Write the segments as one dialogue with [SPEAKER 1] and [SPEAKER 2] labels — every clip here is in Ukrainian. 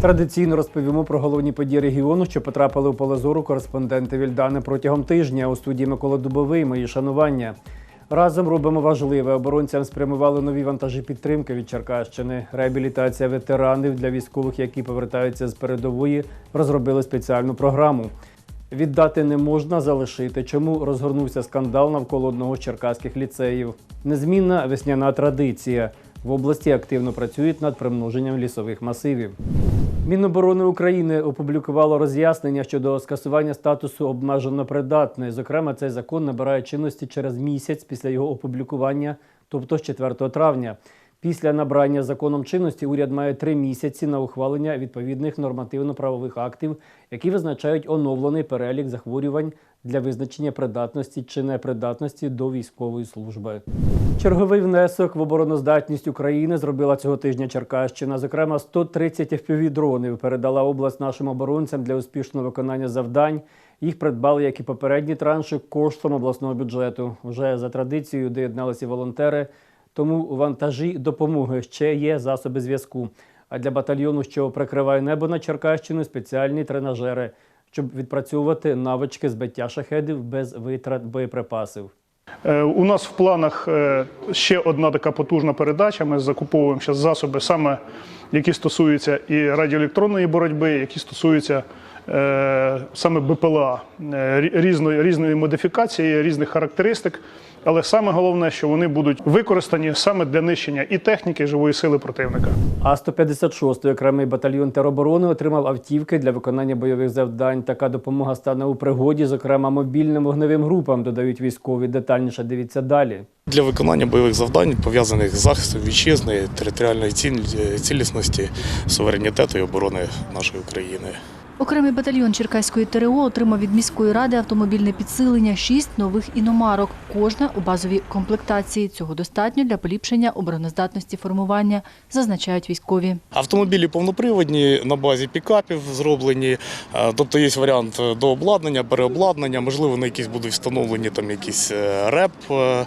[SPEAKER 1] Традиційно розповімо про головні події регіону, що потрапили у поле зору кореспонденти Вільдани протягом тижня. У студії Микола Дубовий. Мої шанування. Разом робимо важливе. Оборонцям спрямували нові вантажі підтримки від Черкащини. Реабілітація ветеранів для військових, які повертаються з передової, розробили спеціальну програму. Віддати не можна залишити. Чому розгорнувся скандал навколо одного з черкаських ліцеїв? Незмінна весняна традиція. В області активно працюють над примноженням лісових масивів. Міноборони України опублікувало роз'яснення щодо скасування статусу обмежено придатної. Зокрема, цей закон набирає чинності через місяць після його опублікування, тобто з 4 травня. Після набрання законом чинності уряд має три місяці на ухвалення відповідних нормативно-правових актів, які визначають оновлений перелік захворювань для визначення придатності чи непридатності до військової служби. Черговий внесок в обороноздатність України зробила цього тижня Черкащина. Зокрема, 130 FPV-дронів передала область нашим оборонцям для успішного виконання завдань. Їх придбали, як і попередні транші, коштом обласного бюджету. Вже за традицією доєдналися волонтери. Тому вантажі допомоги ще є засоби зв'язку. А для батальйону, що прикриває небо на Черкащину, спеціальні тренажери, щоб відпрацьовувати навички збиття шахедів без витрат боєприпасів.
[SPEAKER 2] Е, У нас в планах е, ще одна така потужна передача. Ми закуповуємо зараз засоби, саме які стосуються і радіоелектронної боротьби, які стосуються е, саме БПЛА е, різної, різної модифікації, різних характеристик. Але саме головне, що вони будуть використані саме для нищення і техніки, і живої сили противника.
[SPEAKER 1] А 156-й окремий батальйон тероборони отримав автівки для виконання бойових завдань. Така допомога стане у пригоді, зокрема мобільним вогневим групам, додають військові. Детальніше дивіться далі.
[SPEAKER 3] Для виконання бойових завдань, пов'язаних з захистом вітчизни, територіальної ціль- цілісності, суверенітету і оборони нашої України.
[SPEAKER 4] Окремий батальйон Черкаської ТРО отримав від міської ради автомобільне підсилення, шість нових іномарок, кожна у базовій комплектації. Цього достатньо для поліпшення обороноздатності формування, зазначають військові.
[SPEAKER 3] Автомобілі повноприводні на базі пікапів зроблені, е, тобто є варіант до обладнання, переобладнання, можливо, на якісь будуть встановлені там якісь е, реп е,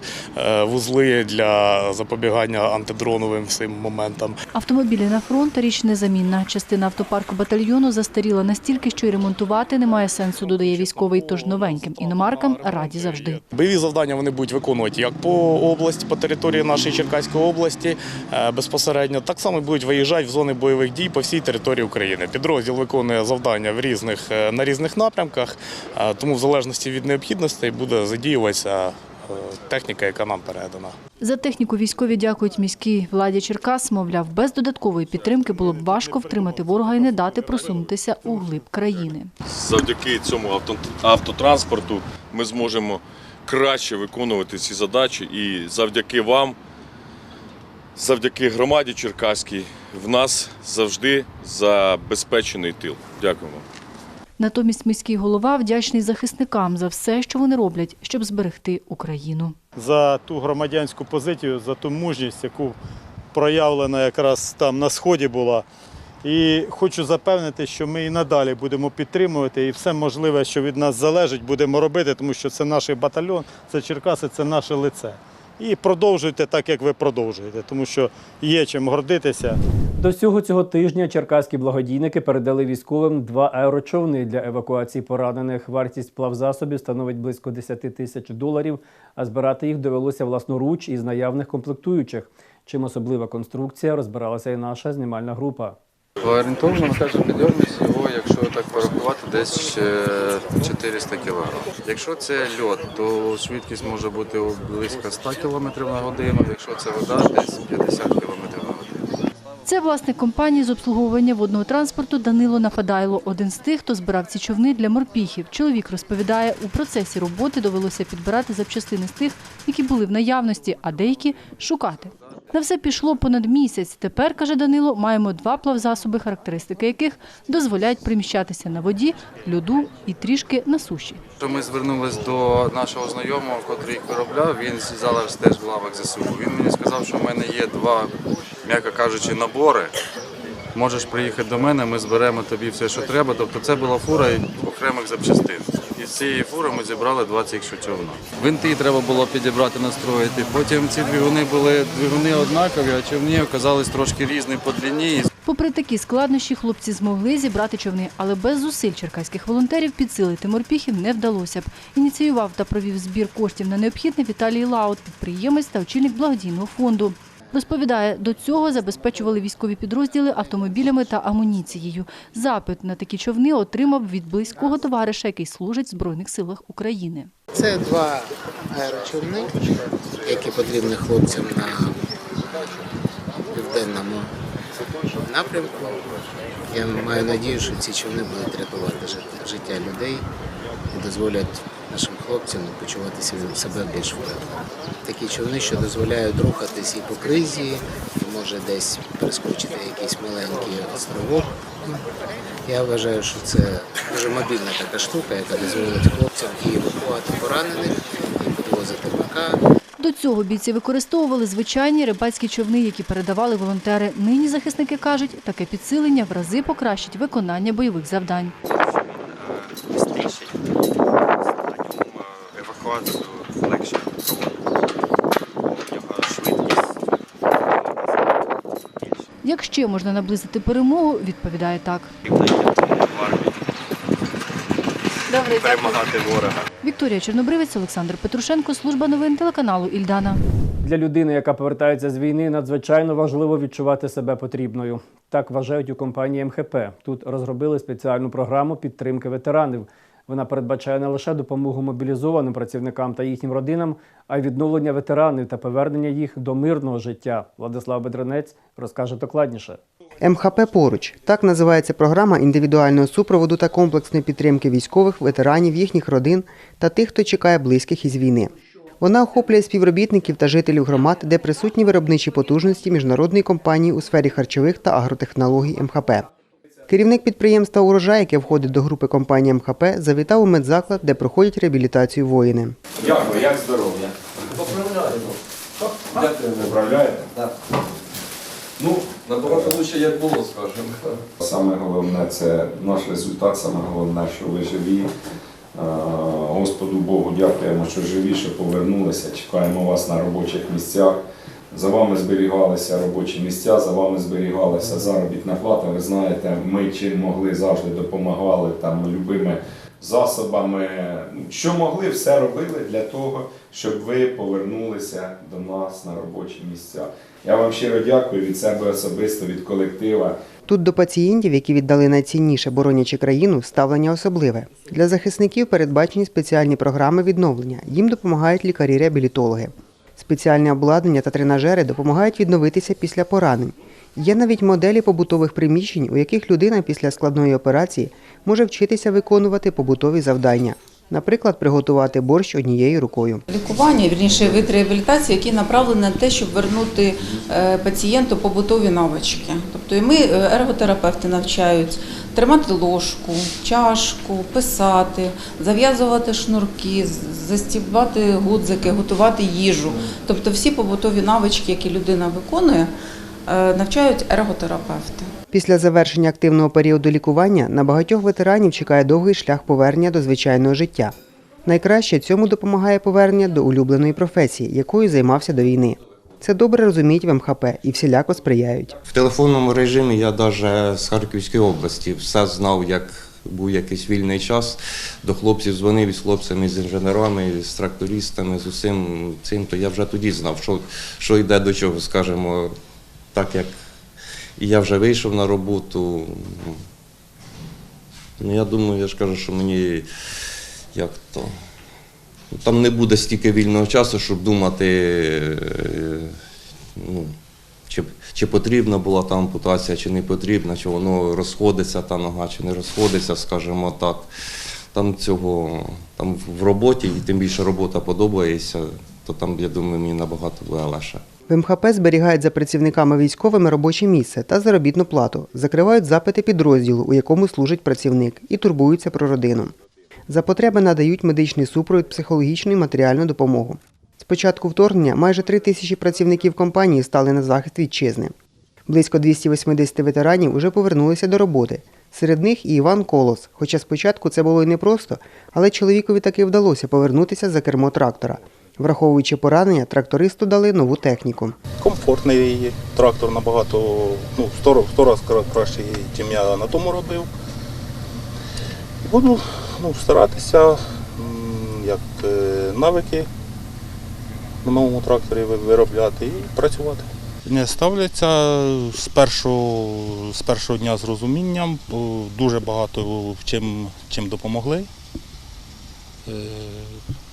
[SPEAKER 3] вузли для запобігання антидроновим всім моментам.
[SPEAKER 4] Автомобілі на фронт річ незамінна. Частина автопарку батальйону застаріла настільки, що й ремонтувати немає сенсу, додає військовий. Тож новеньким іномаркам раді завжди.
[SPEAKER 3] Бойові завдання вони будуть виконувати як по області, по території нашої Черкаської області е, безпосередньо, так само будуть виїжджати в зони бойових дій по всій території України. Підрозділ виконує завдання в різних е, на різних напрямках, е, тому в залежності від необхідностей буде задіюватися техніка, яка нам передана.
[SPEAKER 4] За техніку військові дякують міській владі Черкас. Мовляв, без додаткової підтримки було б важко втримати ворога і не дати просунутися у глиб країни.
[SPEAKER 5] Завдяки цьому автотранспорту ми зможемо краще виконувати ці задачі. І завдяки вам, завдяки громаді Черкаській, в нас завжди забезпечений тил. Дякуємо.
[SPEAKER 4] Натомість міський голова вдячний захисникам за все, що вони роблять, щоб зберегти Україну.
[SPEAKER 6] за ту громадянську позицію, за ту мужність, яку проявлена якраз там на сході була. І хочу запевнити, що ми і надалі будемо підтримувати і все можливе, що від нас залежить, будемо робити, тому що це наш батальйон, це Черкаси, це наше лице. І продовжуйте так, як ви продовжуєте, тому що є чим гордитися.
[SPEAKER 1] До всього цього тижня черкаські благодійники передали військовим два аерочовни для евакуації поранених. Вартість плавзасобів становить близько 10 тисяч доларів, а збирати їх довелося власноруч із наявних комплектуючих. Чим особлива конструкція розбиралася і наша знімальна група.
[SPEAKER 7] Орієнтовно підйомність його, якщо так порахувати, десь е, 400 кг. Якщо це льод, то швидкість може бути близько 100 км на годину. Якщо це вода, десь 50 км на годину.
[SPEAKER 4] Це власник компанії з обслуговування водного транспорту Данило Нафадайло, один з тих, хто збирав ці човни для морпіхів. Чоловік розповідає, у процесі роботи довелося підбирати запчастини з тих, які були в наявності, а деякі шукати. На все пішло понад місяць. Тепер, каже Данило, маємо два плавзасоби, характеристики яких дозволяють приміщатися на воді, льоду і трішки на суші.
[SPEAKER 7] Ми звернулись до нашого знайомого, котрий виробляв. Він зараз теж в лавах ЗСУ. Він мені сказав, що в мене є два, м'яко кажучи, набори. Можеш приїхати до мене, ми зберемо тобі все, що треба. Тобто це була фура окремих запчастин. Із цієї фури ми зібрали 20 якщо човна. Винти треба було підібрати, настроїти. Потім ці двигуни були двигуни однакові, а човні оказались трошки різні по длині.
[SPEAKER 4] Попри такі складнощі, хлопці змогли зібрати човни, але без зусиль черкаських волонтерів підсилити морпіхів не вдалося б. Ініціював та провів збір коштів на необхідне Віталій Лаут, підприємець та очільник благодійного фонду. Розповідає, до цього забезпечували військові підрозділи автомобілями та амуніцією. Запит на такі човни отримав від близького товариша, який служить в Збройних силах України.
[SPEAKER 8] Це два аерочовни, які потрібні хлопцям на південному напрямку. Я маю надію, що ці човни будуть рятувати жит- життя людей і дозволять хлопцям почуватися себе більш впевнено. Такі човни, що дозволяють рухатись і по кризі, і може десь перескочити якийсь маленький островок. Я вважаю, що це дуже мобільна така штука, яка дозволить хлопцям і евакувати поранених, і підвозити БК.
[SPEAKER 4] До цього бійці використовували звичайні рибацькі човни, які передавали волонтери. Нині захисники кажуть, таке підсилення в рази покращить виконання бойових завдань.
[SPEAKER 9] швидше, евакуацію легше проводити. У нього швидкість більше.
[SPEAKER 4] Як ще можна наблизити перемогу, відповідає так.
[SPEAKER 9] Армію, перемагати ворога.
[SPEAKER 4] Вікторія Чорнобривець, Олександр Петрушенко, служба новин телеканалу Ільдана.
[SPEAKER 1] Для людини, яка повертається з війни, надзвичайно важливо відчувати себе потрібною. Так вважають у компанії МХП. Тут розробили спеціальну програму підтримки ветеранів. Вона передбачає не лише допомогу мобілізованим працівникам та їхнім родинам, а й відновлення ветеранів та повернення їх до мирного життя. Владислав Бедренець розкаже докладніше.
[SPEAKER 10] МХП поруч так називається програма індивідуального супроводу та комплексної підтримки військових, ветеранів, їхніх родин та тих, хто чекає близьких із війни. Вона охоплює співробітників та жителів громад, де присутні виробничі потужності міжнародної компанії у сфері харчових та агротехнологій МХП. Керівник підприємства Урожай, яке входить до групи компанії МХП, завітав у медзаклад, де проходять реабілітацію воїни.
[SPEAKER 11] Дякую, як здоров'я? Поправляємо. Поправляєте? Так. Ну,
[SPEAKER 5] Набагато лучше, як було, скажімо.
[SPEAKER 11] саме головне це наш результат, саме головне, що ви живі. Господу Богу дякуємо, що живі, що повернулися. Чекаємо вас на робочих місцях. За вами зберігалися робочі місця, за вами зберігалася заробітна плата. Ви знаєте, ми чим могли завжди допомагали там любими засобами. Що могли, все робили для того, щоб ви повернулися до нас на робочі місця. Я вам щиро дякую від себе особисто, від колектива.
[SPEAKER 10] Тут до пацієнтів, які віддали найцінніше боронячи країну, ставлення особливе. Для захисників передбачені спеціальні програми відновлення. Їм допомагають лікарі-реабілітологи. Спеціальне обладнання та тренажери допомагають відновитися після поранень. Є навіть моделі побутових приміщень, у яких людина після складної операції може вчитися виконувати побутові завдання. Наприклад, приготувати борщ однією рукою.
[SPEAKER 12] Лікування, вірніше вид реабілітації, який направлений на те, щоб вернути е, пацієнту побутові навички. Тобто і ми, е, ерготерапевти, навчають тримати ложку, чашку, писати, зав'язувати шнурки, застібати гудзики, готувати їжу. Тобто всі побутові навички, які людина виконує, е, навчають ерготерапевти.
[SPEAKER 10] Після завершення активного періоду лікування на багатьох ветеранів чекає довгий шлях повернення до звичайного життя. Найкраще цьому допомагає повернення до улюбленої професії, якою займався до війни. Це добре розуміють в МХП і всіляко сприяють.
[SPEAKER 9] В телефонному режимі я навіть з Харківської області все знав, як був якийсь вільний час. До хлопців дзвонив із хлопцями, з інженерами, з трактористами, з усім цим, то я вже тоді знав, що, що йде до чого, скажімо, так як і я вже вийшов на роботу. Ну, я думаю, я ж кажу, що мені як то. Там не буде стільки вільного часу, щоб думати, е, ну, чи, чи потрібна була та ампутація, чи не потрібна, чи воно розходиться та нога, чи не розходиться, скажімо так. Там цього там в роботі, і тим більше робота подобається, то там, я думаю, мені набагато буде легше.
[SPEAKER 10] В МХП зберігають за працівниками військовими робоче місце та заробітну плату, закривають запити підрозділу, у якому служить працівник, і турбуються про родину. За потреби надають медичний супровід, психологічну і матеріальну допомогу. З початку вторгнення майже три тисячі працівників компанії стали на захист вітчизни. Близько 280 ветеранів уже повернулися до роботи. Серед них і Іван Колос. Хоча спочатку це було й непросто, але чоловікові таки вдалося повернутися за кермо трактора. Враховуючи поранення, трактористу дали нову техніку.
[SPEAKER 6] Комфортний трактор набагато, ну, сто, разів кращий, ніж я на тому робив. Буду ну, старатися, як е, навики на новому тракторі виробляти і працювати. Не ставляться з першого, з першого дня з розумінням, дуже багато чим, чим допомогли. Е,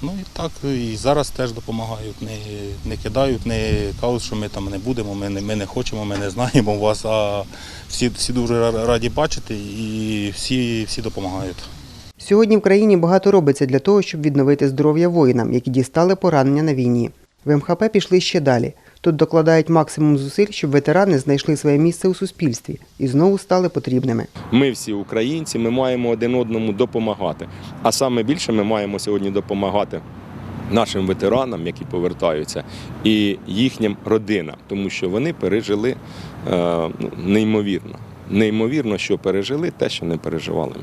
[SPEAKER 6] Ну і так, і зараз теж допомагають, не, не кидають, не кажуть, що ми там не будемо, ми не, ми не хочемо, ми не знаємо вас, а всі, всі дуже раді бачити і всі, всі допомагають.
[SPEAKER 10] Сьогодні в країні багато робиться для того, щоб відновити здоров'я воїнам, які дістали поранення на війні. В МХП пішли ще далі. Тут докладають максимум зусиль, щоб ветерани знайшли своє місце у суспільстві і знову стали потрібними.
[SPEAKER 13] Ми всі українці, ми маємо один одному допомагати. А саме більше ми маємо сьогодні допомагати нашим ветеранам, які повертаються, і їхнім родинам, тому що вони пережили е, ну, неймовірно. Неймовірно, що пережили те, що не переживали.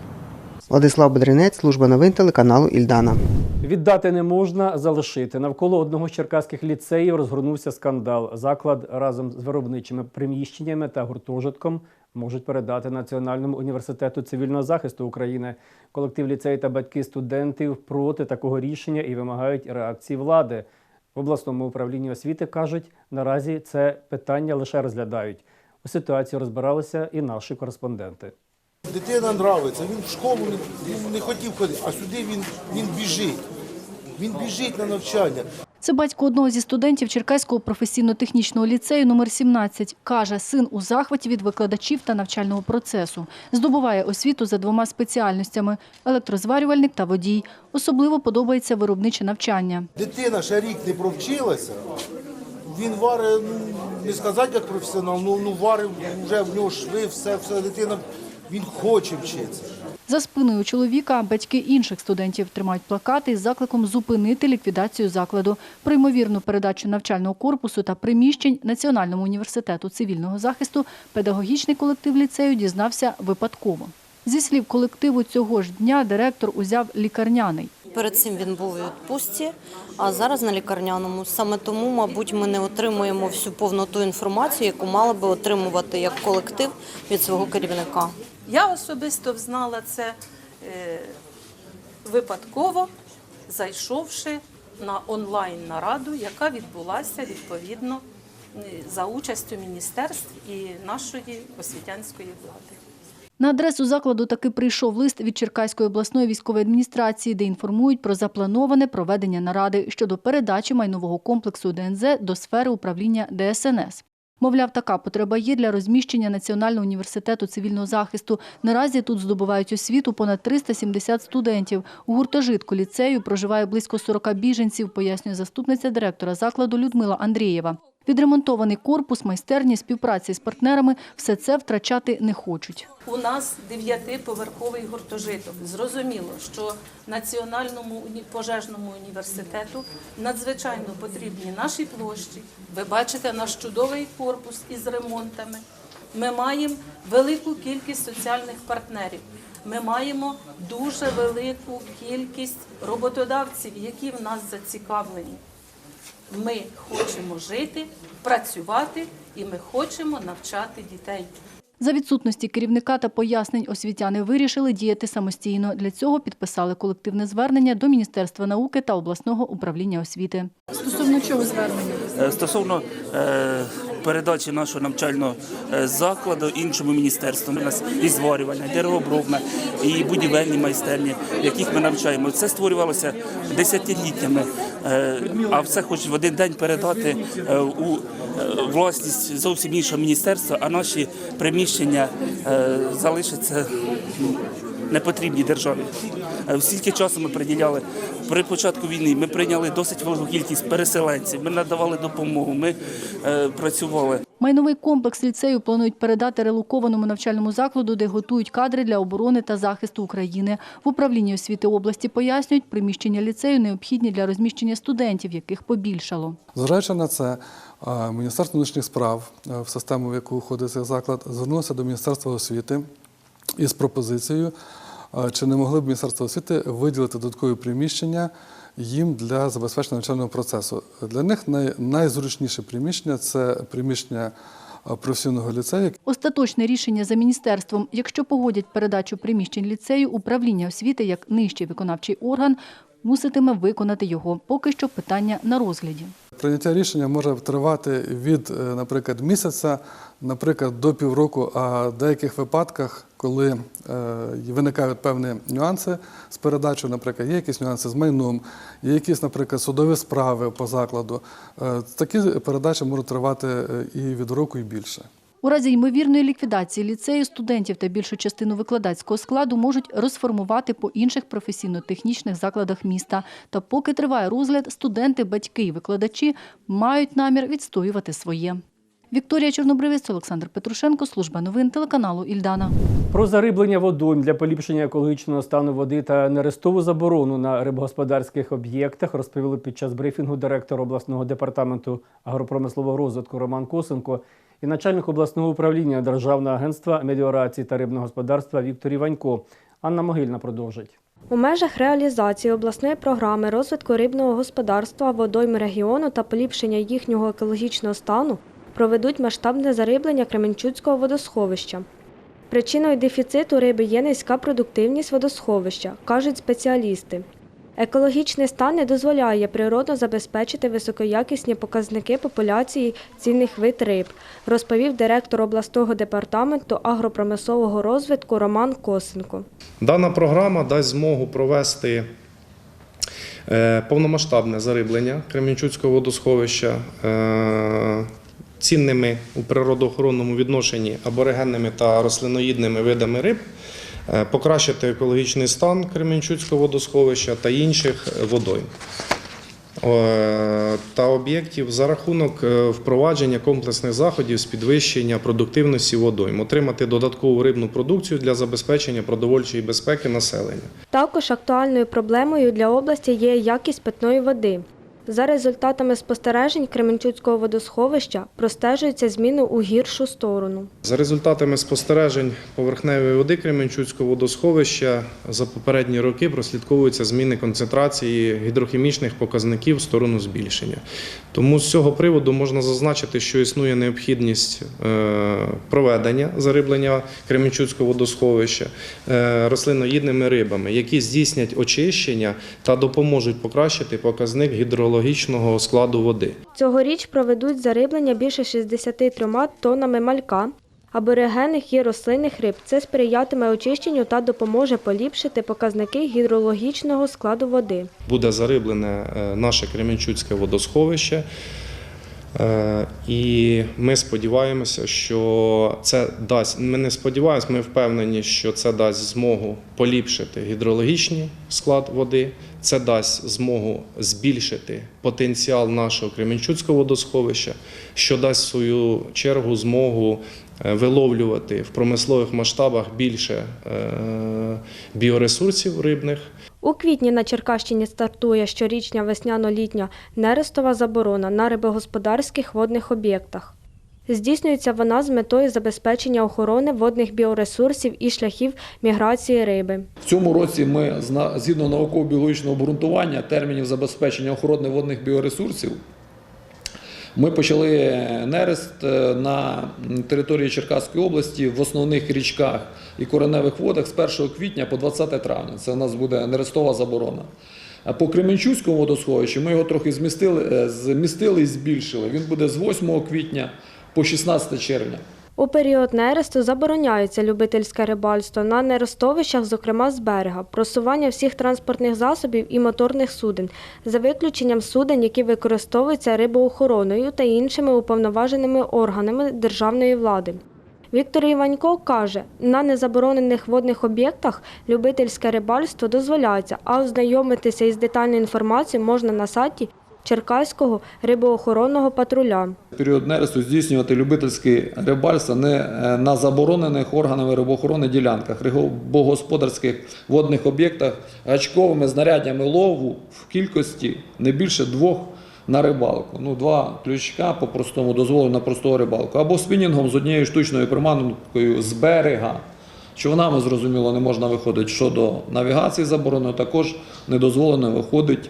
[SPEAKER 10] Владислав Бедренець, служба новин телеканалу Ільдана.
[SPEAKER 1] Віддати не можна, залишити. Навколо одного з черкаських ліцеїв розгорнувся скандал. Заклад разом з виробничими приміщеннями та гуртожитком можуть передати Національному університету цивільного захисту України. Колектив ліцею та батьки студентів проти такого рішення і вимагають реакції влади. В обласному управлінні освіти кажуть, наразі це питання лише розглядають. У ситуації розбиралися і наші кореспонденти.
[SPEAKER 14] Дитина нравиться, він в школу не, він не хотів ходити, а сюди він, він біжить. Він біжить на навчання.
[SPEAKER 4] Це батько одного зі студентів Черкаського професійно-технічного ліцею номер 17 Каже, син у захваті від викладачів та навчального процесу. Здобуває освіту за двома спеціальностями – електрозварювальник та водій. Особливо подобається виробниче навчання.
[SPEAKER 14] Дитина ще рік не провчилася, він варить, ну, не сказати як професіонал, ну, ну варив, вже в нього шви, все, все, дитина, він хоче вчитися.
[SPEAKER 4] За спиною чоловіка батьки інших студентів тримають плакати із закликом зупинити ліквідацію закладу. Про ймовірну передачу навчального корпусу та приміщень Національному університету цивільного захисту педагогічний колектив ліцею дізнався випадково. Зі слів колективу цього ж дня директор узяв лікарняний.
[SPEAKER 15] Перед цим він був у відпустці, а зараз на лікарняному. Саме тому, мабуть, ми не отримуємо всю повноту інформацію, яку мали би отримувати як колектив від свого керівника.
[SPEAKER 16] Я особисто взнала це е, випадково, зайшовши на онлайн нараду, яка відбулася відповідно е, за участю міністерств і нашої освітянської влади.
[SPEAKER 4] На адресу закладу таки прийшов лист від Черкаської обласної військової адміністрації, де інформують про заплановане проведення наради щодо передачі майнового комплексу ДНЗ до сфери управління ДСНС. Мовляв, така потреба є для розміщення Національного університету цивільного захисту. Наразі тут здобувають освіту понад 370 студентів. У гуртожитку ліцею проживає близько 40 біженців, пояснює заступниця директора закладу Людмила Андрієва. Відремонтований корпус, майстерні, співпраці з партнерами – все це втрачати не хочуть.
[SPEAKER 16] У нас дев'ятиповерховий гуртожиток. Зрозуміло, що Національному пожежному університету надзвичайно потрібні наші площі. Ви бачите наш чудовий корпус із ремонтами. Ми маємо велику кількість соціальних партнерів. Ми маємо дуже велику кількість роботодавців, які в нас зацікавлені. Ми хочемо жити, працювати і ми хочемо навчати дітей.
[SPEAKER 4] За відсутності керівника та пояснень освітяни вирішили діяти самостійно. Для цього підписали колективне звернення до Міністерства науки та обласного управління освіти.
[SPEAKER 17] Стосовно чого звернення?
[SPEAKER 18] Е, Стосовно е, передачі нашого навчального е, закладу іншому міністерству, у нас і зварювальна, і деревообробна, і будівельні майстерні, в яких ми навчаємо. Це створювалося десятиліттями, е, а все хочуть в один день передати е, у власність зовсім іншого міністерства, а наші приміщення залишаться не потрібні державі. Е, Стільки часу ми приділяли при початку війни. Ми прийняли досить велику кількість переселенців. Ми надавали допомогу. Ми е, працювали.
[SPEAKER 4] Майновий комплекс ліцею планують передати релокованому навчальному закладу, де готують кадри для оборони та захисту України. В управлінні освіти області пояснюють, приміщення ліцею необхідні для розміщення студентів, яких побільшало.
[SPEAKER 17] Зважаючи на це, е, Міністерство внутрішніх справ, е, в систему, в яку входить цей заклад, звернулося до Міністерства освіти із пропозицією, чи не могли б Міністерство освіти виділити додаткові приміщення їм для забезпечення навчального процесу. Для них най- найзручніше приміщення це приміщення професійного ліцею,
[SPEAKER 4] Остаточне рішення за міністерством, якщо погодять передачу приміщень ліцею, управління освіти як нижчий виконавчий орган муситиме виконати його. Поки що питання на розгляді.
[SPEAKER 17] Прийняття рішення може тривати від, е, наприклад, місяця, наприклад, до півроку, а в деяких випадках, коли е, виникають певні нюанси з передачею, наприклад, є якісь нюанси з майном, є якісь, наприклад, судові справи по закладу, е, такі передачі можуть тривати і від року, і більше.
[SPEAKER 4] У разі ймовірної ліквідації ліцею студентів та більшу частину викладацького складу можуть розформувати по інших професійно-технічних закладах міста. Та поки триває розгляд, студенти, батьки і викладачі мають намір відстоювати своє. Вікторія Чорнобривець, Олександр Петрушенко, служба новин телеканалу Ільдана.
[SPEAKER 1] Про зариблення водойм для поліпшення екологічного стану води та нерестову заборону на рибогосподарських об'єктах розповіли під час брифінгу директор обласного департаменту агропромислового розвитку Роман Косенко і начальник обласного управління Державного агентства меліорації та рибного господарства Віктор Іванько. Анна Могильна продовжить.
[SPEAKER 19] У межах реалізації обласної програми розвитку рибного господарства водойм регіону та поліпшення їхнього екологічного стану проведуть масштабне зариблення Кременчуцького водосховища. Причиною дефіциту риби є низька продуктивність водосховища, кажуть спеціалісти. Екологічний стан не дозволяє природно забезпечити високоякісні показники популяції цінних вид риб, розповів директор обласного департаменту агропромислового розвитку Роман Косенко.
[SPEAKER 20] Дана програма дасть змогу провести е, повномасштабне зариблення Кременчуцького водосховища е, цінними у природоохоронному відношенні аборигенними та рослиноїдними видами риб, е, покращити екологічний стан Кременчуцького водосховища та інших водойм. Та об'єктів за рахунок е, впровадження комплексних заходів з підвищення продуктивності водойм, отримати додаткову рибну продукцію для забезпечення продовольчої безпеки населення.
[SPEAKER 19] Також актуальною проблемою для області є якість питної води. За результатами спостережень Кременчуцького водосховища простежуються зміни у гіршу сторону.
[SPEAKER 20] За результатами спостережень поверхневої води Кременчуцького водосховища за попередні роки прослідковуються зміни концентрації гідрохімічних показників в сторону збільшення. Тому з цього приводу можна зазначити, що існує необхідність е, проведення зариблення Кременчуцького водосховища е, рослиноїдними рибами, які здійснять очищення та допоможуть покращити показник гідрологічного складу води.
[SPEAKER 19] Цьогоріч проведуть зариблення більше 63 тоннами малька, аборигенних і рослинних риб. Це сприятиме очищенню та допоможе поліпшити показники гідрологічного складу води.
[SPEAKER 20] буде зариблене наше Кременчуцьке водосховище. Е, І ми сподіваємося, що це дасть. Ми не сподіваємося, ми впевнені, що це дасть змогу поліпшити гідрологічний склад води. Це дасть змогу збільшити потенціал нашого Кременчуцького водосховища, що дасть в свою чергу змогу е, виловлювати в промислових масштабах більше е, біоресурсів рибних.
[SPEAKER 19] У квітні на Черкащині стартує щорічня весняно-літня нерестова заборона на рибогосподарських водних об'єктах. Здійснюється вона з метою забезпечення охорони водних біоресурсів і шляхів міграції риби.
[SPEAKER 21] В цьому році ми згідно науково-біологічного обґрунтування термінів забезпечення охорони водних біоресурсів. Ми почали нерест е, на території Черкаської області в основних річках і кореневих водах з 1 квітня по 20 травня. Це у нас буде нерестова заборона. По Кременчуцькому водосховищу ми його трохи змістили, е, змістили і збільшили. Він буде з 8 квітня по 16 червня.
[SPEAKER 19] У період нересту забороняється любительське рибальство на нерестовищах, зокрема з берега, просування всіх транспортних засобів і моторних суден, за виключенням суден, які використовуються рибоохороною та іншими уповноваженими органами державної влади. Віктор Іванько каже, на незаборонених водних об'єктах любительське рибальство дозволяється, а ознайомитися із детальною інформацією можна на сайті Черкаського рибоохоронного патруля.
[SPEAKER 21] Період нересту здійснювати любительське рибальство не е, на заборонених органами рибоохорони ділянках, рибогосподарських водних об'єктах гачковими знаряддями лову в кількості не більше двох на рибалку. Ну, два ключка по-простому дозволено на простого рибалку. Або спінінгом з однією штучною приманкою з берега. Човнами, зрозуміло, не можна виходити щодо навігації заборонено, також не дозволено виходить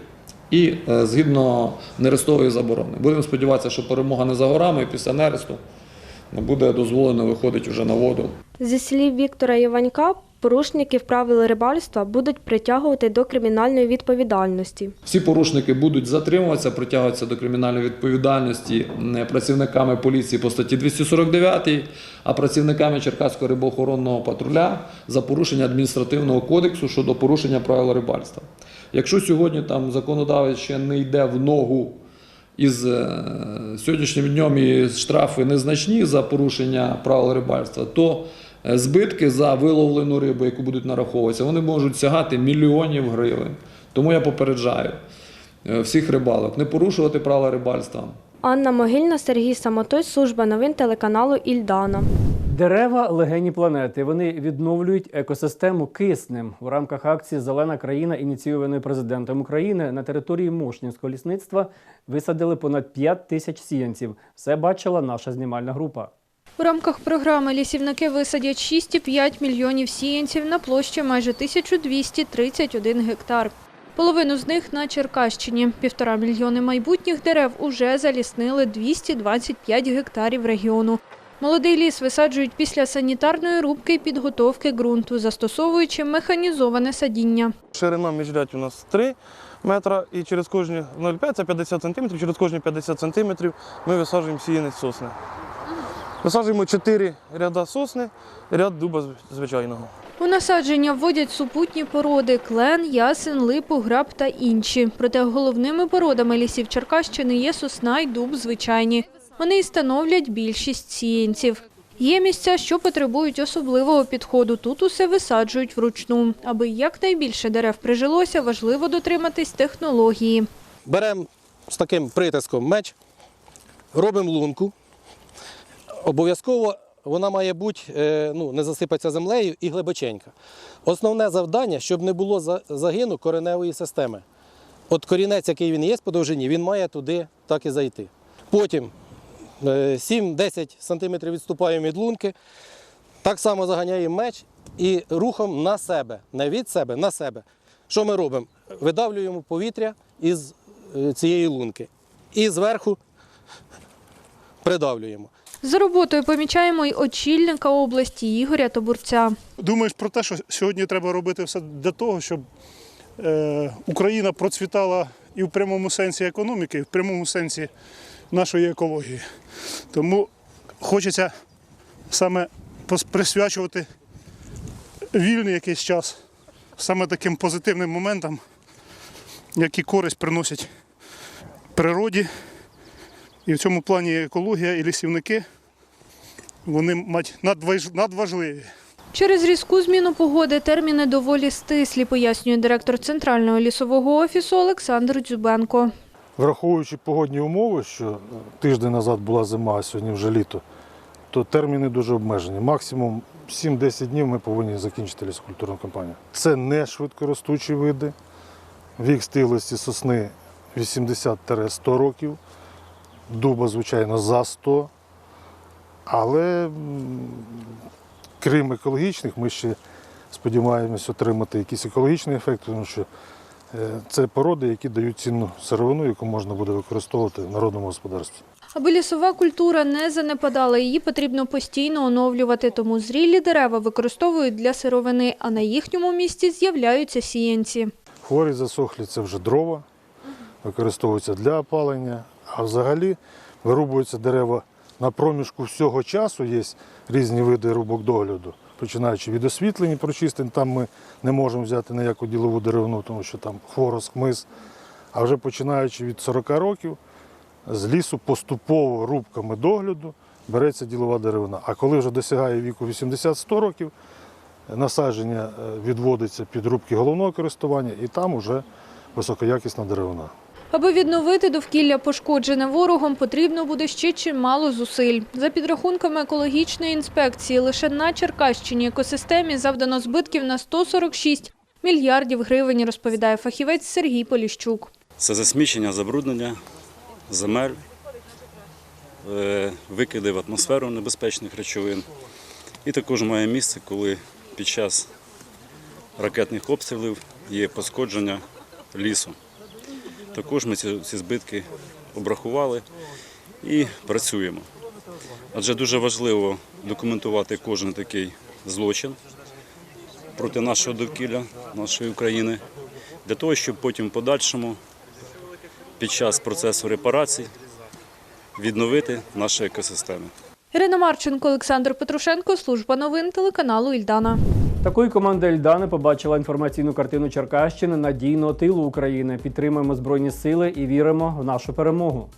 [SPEAKER 21] і е, згідно нерестової заборони. Будемо сподіватися, що перемога не за горами і після нересту не буде дозволено виходити вже на воду.
[SPEAKER 19] Зі слів Віктора Іванька, порушників правил рибальства будуть притягувати до кримінальної відповідальності.
[SPEAKER 21] Всі порушники будуть затримуватися, притягуватися до кримінальної відповідальності працівниками поліції по статті 249, а працівниками Черкаського рибоохоронного патруля за порушення адміністративного кодексу щодо порушення правил рибальства. Якщо сьогодні там законодавець ще не йде в ногу із е, сьогоднішнім днем і штрафи незначні за порушення правил рибальства, то е, збитки за виловлену рибу, яку будуть нараховуватися, вони можуть сягати мільйонів гривень. Тому я попереджаю е, всіх рибалок не порушувати правила рибальства.
[SPEAKER 19] Анна Могильна, Сергій Самотой, служба новин телеканалу Ільдана.
[SPEAKER 1] Дерева легені планети. Вони відновлюють екосистему киснем. У рамках акції Зелена країна, ініційованої президентом України, на території Мошнінського лісництва висадили понад 5 тисяч сіянців. Все бачила наша знімальна група.
[SPEAKER 22] У рамках програми лісівники висадять 6,5 мільйонів сіянців на площі майже 1231 гектар. Половину з них на Черкащині. Півтора мільйони майбутніх дерев уже заліснили 225 гектарів регіону. Молодий ліс висаджують після санітарної рубки і підготовки ґрунту, застосовуючи механізоване садіння.
[SPEAKER 23] Ширина міжрядь у нас 3 метра і через кожні 0,5 це 50 сантиметрів, через кожні 50 сантиметрів ми висаджуємо сіянець сосни. Висаджуємо 4 ряда сосни, ряд дуба звичайного.
[SPEAKER 22] У насадження вводять супутні породи – клен, ясен, липу, граб та інші. Проте головними породами лісів Черкащини є сосна й дуб звичайні. Вони і становлять більшість сіянців. Є місця, що потребують особливого підходу. Тут усе висаджують вручну. Аби якнайбільше дерев прижилося, важливо дотриматись технології.
[SPEAKER 24] Беремо з таким притиском меч, робимо лунку. Обов'язково вона має бути, е, ну, не засипатися землею і глибоченька. Основне завдання, щоб не було за- загину кореневої системи. От корінець, який він є по довжині, він має туди так і зайти. Потім 7-10 см відступаємо від лунки, так само заганяємо меч і рухом на себе, не від себе, на себе. Що ми робимо? Видавлюємо повітря із е, цієї лунки. І зверху придавлюємо.
[SPEAKER 22] За роботою помічаємо й очільника області Ігоря Тобурця.
[SPEAKER 25] Думаєш про те, що сьогодні треба робити все для того, щоб е, Україна процвітала і в прямому сенсі економіки, і в прямому сенсі нашої екології. Тому хочеться саме присвячувати вільний якийсь час саме таким позитивним моментам, які користь приносять природі. І в цьому плані екологія і лісівники вони надважливі.
[SPEAKER 22] Через різку зміну погоди терміни доволі стислі, пояснює директор Центрального лісового офісу Олександр Дзюбенко.
[SPEAKER 26] Враховуючи погодні умови, що тиждень назад була зима, а сьогодні вже літо, то терміни дуже обмежені. Максимум 7-10 днів ми повинні закінчити лісокультурну кампанію. Це не швидкоростучі види. Вік стиглості сосни 80-100 років, дуба, звичайно, за 100. Але крім екологічних, ми ще сподіваємось отримати якийсь екологічний ефект, тому що це породи, які дають цінну сировину, яку можна буде використовувати в народному господарстві.
[SPEAKER 22] Аби лісова культура не занепадала, її потрібно постійно оновлювати, тому зрілі дерева використовують для сировини, а на їхньому місці з'являються сіянці.
[SPEAKER 26] Хворі засохлі це вже дрова, використовуються для опалення, а взагалі вирубуються дерева на проміжку всього часу. Є різні види рубок догляду, починаючи від освітлень, прочистень, там ми не можемо взяти ніяку ділову деревину, тому що там хворост, мис. А вже починаючи від 40 років, з лісу поступово рубками догляду береться ділова деревина. А коли вже досягає віку 80-100 років, насадження е, відводиться під рубки головного користування і там вже високоякісна деревина.
[SPEAKER 22] Аби відновити довкілля пошкоджене ворогом, потрібно буде ще чимало зусиль. За підрахунками екологічної інспекції, лише на Черкащині екосистемі завдано збитків на 146 мільярдів гривень, розповідає фахівець Сергій Поліщук.
[SPEAKER 27] Це засмічення, забруднення земель, е, викиди в атмосферу небезпечних речовин. І також має місце, коли під час ракетних обстрілів є пошкодження лісу. Також ми ці, ці збитки обрахували і працюємо. Адже дуже важливо документувати кожен такий злочин проти нашого довкілля, нашої України, для того, щоб потім в подальшому під час процесу репарацій відновити наші екосистеми.
[SPEAKER 22] Ірина Марченко, Олександр Петрушенко, служба новин телеканалу Ільдана.
[SPEAKER 1] Такою команда Ельдана побачила інформаційну картину Черкащини надійного тилу України. Підтримуємо збройні сили і віримо в нашу перемогу.